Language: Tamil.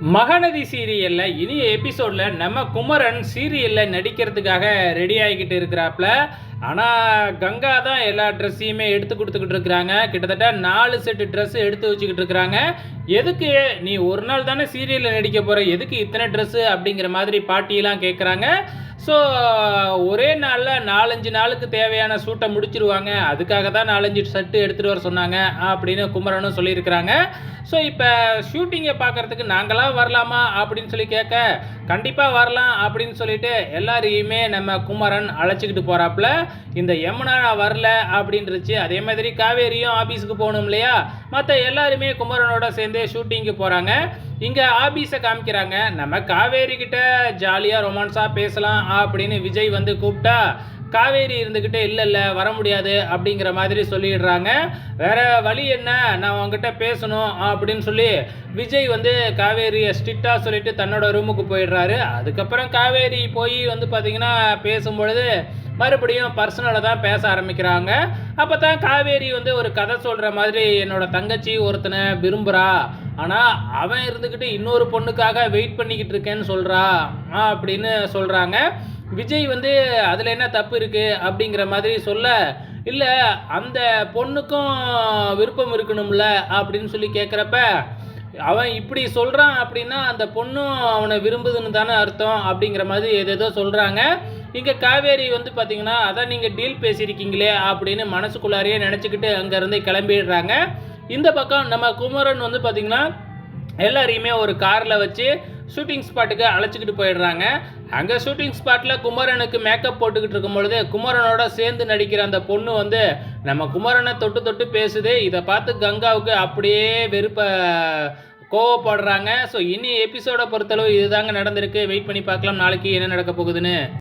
மகநதி சீரியலில் இனி எபிசோடில் நம்ம குமரன் சீரியலில் நடிக்கிறதுக்காக ரெடி ஆகிக்கிட்டு இருக்கிறாப்புல. ஆனால் கங்கா தான் எல்லா ட்ரெஸ்ஸையுமே எடுத்து கொடுத்துக்கிட்டு இருக்கிறாங்க. கிட்டத்தட்ட நாலு செட்டு ட்ரெஸ் எடுத்து வச்சுக்கிட்டு இருக்கிறாங்க. எதுக்கு நீ ஒரு நாள் தானே சீரியலில் நடிக்க போகிற எதுக்கு இத்தனை ட்ரெஸ்ஸு அப்படிங்கிற மாதிரி பாட்டியெல்லாம் கேட்குறாங்க ஸோ ஒரே நாளில் நாலஞ்சு நாளுக்கு தேவையான சூட்டை முடிச்சிருவாங்க. அதுக்காக தான் நாலஞ்சு செட்டு எடுத்துகிட்டு வர சொன்னாங்க அப்படின்னு குமரனும் சொல்லியிருக்கிறாங்க. ஸோ இப்போ ஷூட்டிங்கை பார்க்குறதுக்கு நாங்களாம் வரலாமா அப்படின்னு சொல்லி கேட்க கண்டிப்பாக வரலாம் அப்படின்னு சொல்லிட்டு எல்லாரையுமே நம்ம குமரன் அழைச்சிக்கிட்டு போகிறாப்புல இந்த யமுனா நான் வரல அப்படின்றச்சு. அதே மாதிரி காவேரியும் ஆஃபீஸுக்கு போகணும் இல்லையா? மற்ற எல்லாருமே குமரனோட சேர்ந்து ஷூட்டிங்கு போகிறாங்க இங்கே ஆபீஸை காமிக்கிறாங்க. நம்ம காவேரி கிட்ட ஜாலியாக ரொமான்ஸாக பேசலாம் அப்படின்னு விஜய் வந்து கூப்பிட்டா காவேரி இருந்துக்கிட்டே இல்லை இல்லை வர முடியாது அப்படிங்கிற மாதிரி சொல்லிடுறாங்க. வேற வழி என்ன? நான் உங்ககிட்ட பேசணும் அப்படின்னு சொல்லி விஜய் வந்து காவேரியை ஸ்ட்ரிக்டாக சொல்லிட்டு தன்னோட ரூமுக்கு போயிடுறாரு. அதுக்கப்புறம் காவேரி போய் வந்து பார்த்தீங்கன்னா பேசும்பொழுது மறுபடியும் பர்சனலாக தான் பேச ஆரம்பிக்கிறாங்க. அப்போ தான் காவேரி வந்து ஒரு கதை சொல்கிற மாதிரி என்னோடய தங்கச்சி ஒருத்தனை விரும்புகிறா ஆனால் அவன் இருந்துக்கிட்டு இன்னொரு பொண்ணுக்காக வெயிட் பண்ணிக்கிட்டு இருக்கேன்னு சொல்கிறா அப்படின்னு சொல்கிறாங்க விஜய் வந்து அதில் என்ன தப்பு இருக்குது அப்படிங்கிற மாதிரி சொல்ல இல்லை அந்த பொண்ணுக்கும் விருப்பம் இருக்கணும்ல அப்படின்னு சொல்லி கேட்குறப்ப அவன் இப்படி சொல்கிறான் அப்படின்னா அந்த பொண்ணும் அவனை விரும்புதுன்னு தானே அர்த்தம் அப்படிங்கிற மாதிரி ஏதேதோ சொல்கிறாங்க இங்கே காவேரி வந்து பார்த்தீங்கன்னா அதான் நீங்கள் டீல் பேசியிருக்கீங்களே அப்படின்னு மனசுக்குள்ளாரையே நினச்சிக்கிட்டு அங்கேருந்து கிளம்பிடுறாங்க. இந்த பக்கம் நம்ம குமரன் வந்து பார்த்திங்கன்னா எல்லாரையுமே ஒரு காரில் வச்சு ஷூட்டிங் ஸ்பாட்டுக்கு அழைச்சிக்கிட்டு போயிடுறாங்க. அங்கே ஷூட்டிங் ஸ்பாட்டில் குமரனுக்கு மேக்கப் போட்டுக்கிட்டு இருக்கும் பொழுது குமரனோட சேர்ந்து நடிக்கிற அந்த பொண்ணு வந்து நம்ம குமரனை தொட்டு தொட்டு பேசுது இதை பார்த்து கங்காவுக்கு அப்படியே வெறுப்ப கோவப்படுறாங்க. ஸோ இனி எபிசோடை பொறுத்தளவு இதுதாங்க நடந்திருக்கு. வெயிட் பண்ணி பார்க்கலாம். நாளைக்கு என்ன நடக்க போகுதுன்னு.